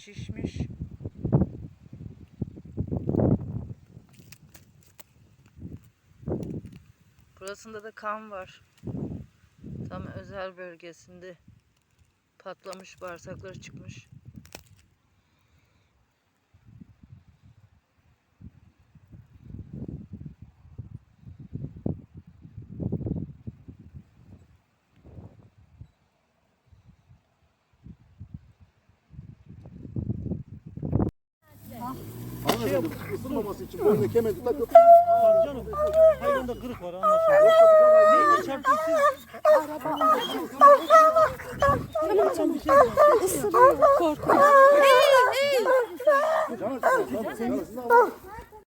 şişmiş. Burasında da kan var. Tam özel bölgesinde patlamış bağırsakları çıkmış. Hanımefendi ısınmaması için boynuna kemer tak yok. Tabii canım. Hayvanda kırık var anlaşılıyor. Neyle çarptın siz? Canı sıkılır, canı sıkılır.